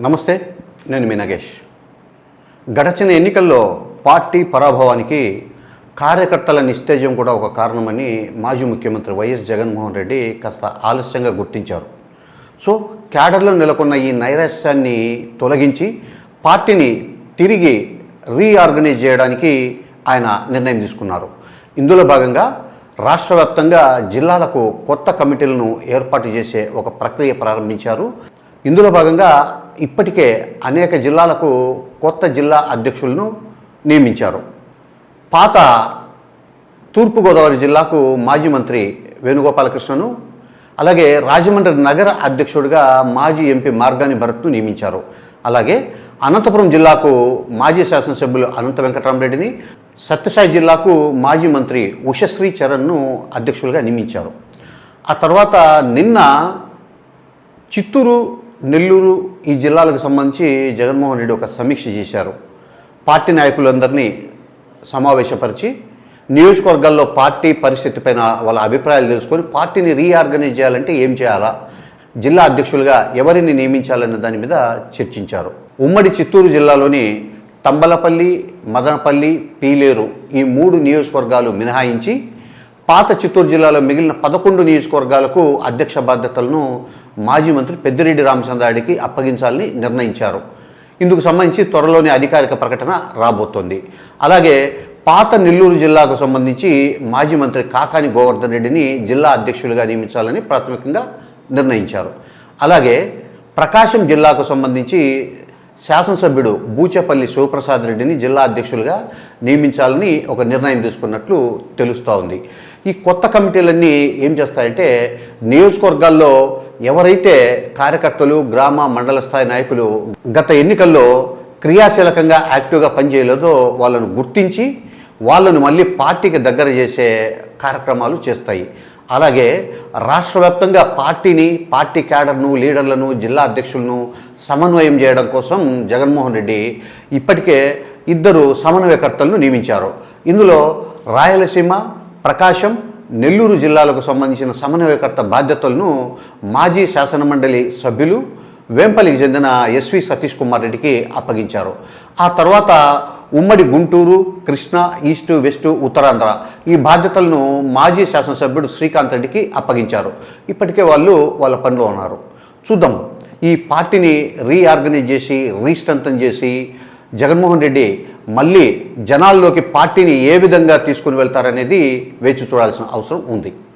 నమస్తే నేను మీ నగేష్. గడచిన ఎన్నికల్లో పార్టీ పరాభవానికి కార్యకర్తల నిస్తేజం కూడా ఒక కారణమని మాజీ ముఖ్యమంత్రి వైఎస్ జగన్మోహన్ రెడ్డి కాస్త ఆలస్యంగా గుర్తించారు. సో క్యాడర్లో నెలకొన్న ఈ నైరాశ్యాన్ని తొలగించి పార్టీని తిరిగి రీఆర్గనైజ్ చేయడానికి ఆయన నిర్ణయం తీసుకున్నారు. ఇందులో భాగంగా రాష్ట్ర వ్యాప్తంగా జిల్లాలకు కొత్త కమిటీలను ఏర్పాటు చేసే ఒక ప్రక్రియ ప్రారంభించారు. ఇందులో భాగంగా ఇప్పటికే అనేక జిల్లాలకు కొత్త జిల్లా అధ్యక్షులను నియమించారు. పాత తూర్పుగోదావరి జిల్లాకు మాజీ మంత్రి వేణుగోపాలకృష్ణను అలాగే రాజమండ్రి నగర అధ్యక్షుడిగా మాజీ ఎంపీ మార్గాని భరత్ను నియమించారు. అలాగే అనంతపురం జిల్లాకు మాజీ శాసనసభ్యులు అనంత వెంకటరామరెడ్డిని సత్యసాయి జిల్లాకు మాజీ మంత్రి ఉషశ్రీ చరణ్ను అధ్యక్షులుగా నియమించారు. ఆ తర్వాత నిన్న చిత్తూరు నెల్లూరు ఈ జిల్లాలకు సంబంధించి జగన్మోహన్ రెడ్డి ఒక సమీక్ష చేశారు. పార్టీ నాయకులందరినీ సమావేశపరిచి నియోజకవర్గాల్లో పార్టీ పరిస్థితి పైన వాళ్ళ అభిప్రాయాలు తెలుసుకొని పార్టీని రీఆర్గనైజ్ చేయాలంటే ఏం చేయాలా? జిల్లా అధ్యక్షులుగా ఎవరిని నియమించాలన్న దాని మీద చర్చించారు. ఉమ్మడి చిత్తూరు జిల్లాలోని తంబలపల్లి మదనపల్లి పీలేరు ఈ మూడు నియోజకవర్గాలు మినహాయించి పాత చిత్తూరు జిల్లాలో మిగిలిన పదకొండు నియోజకవర్గాలకు అధ్యక్ష బాధ్యతలను మాజీ మంత్రి పెద్దిరెడ్డి రామచంద్రారెడ్డికి అప్పగించాలని నిర్ణయించారు. ఇందుకు సంబంధించి త్వరలోనే అధికారిక ప్రకటన రాబోతోంది. అలాగే పాత నెల్లూరు జిల్లాకు సంబంధించి మాజీ మంత్రి కాకాని గోవర్ధన్ రెడ్డిని జిల్లా అధ్యక్షులుగా నియమించాలని ప్రాథమికంగా నిర్ణయించారు. అలాగే ప్రకాశం జిల్లాకు సంబంధించి శాసనసభ్యుడు బూచేపల్లి శివప్రసాద్ రెడ్డిని జిల్లా అధ్యక్షులుగా నియమించాలని ఒక నిర్ణయం తీసుకున్నట్లు తెలుస్తూ ఉంది. ఈ కొత్త కమిటీలన్నీ ఏం చేస్తాయంటే నియోజకవర్గాల్లో ఎవరైతే కార్యకర్తలు గ్రామ మండల స్థాయి నాయకులు గత ఎన్నికల్లో క్రియాశీలకంగా యాక్టివ్గా పనిచేయలేదో వాళ్ళను గుర్తించి వాళ్ళను మళ్ళీ పార్టీకి దగ్గర చేసే కార్యక్రమాలు చేస్తాయి. అలాగే రాష్ట్ర వ్యాప్తంగా పార్టీని పార్టీ క్యాడర్ను లీడర్లను జిల్లా అధ్యక్షులను సమన్వయం చేయడం కోసం జగన్మోహన్ రెడ్డి ఇప్పటికే ఇద్దరు సమన్వయకర్తలను నియమించారు. ఇందులో రాయలసీమ ప్రకాశం నెల్లూరు జిల్లాలకు సంబంధించిన సమన్వయకర్త బాధ్యతలను మాజీ శాసనమండలి సభ్యులు వేంపల్లికి చెందిన ఎస్వి సతీష్ కుమార్ రెడ్డికి అప్పగించారు. ఆ తర్వాత ఉమ్మడి గుంటూరు కృష్ణా ఈస్ట్ వెస్ట్ ఉత్తరాంధ్ర ఈ బాధ్యతలను మాజీ శాసనసభ్యుడు శ్రీకాంత్ రెడ్డికి అప్పగించారు. ఇప్పటికే వాళ్ళు వాళ్ళ పనిలో ఉన్నారు. చూద్దాం. ఈ పార్టీని రీఆర్గనైజ్ చేసి రీస్ట్రెంథన్ చేసి జగన్మోహన్ రెడ్డి మళ్ళీ జనాల్లోకి పార్టీని ఏ విధంగా తీసుకుని వెళ్తారనేది వేచి చూడాల్సిన అవసరం ఉంది.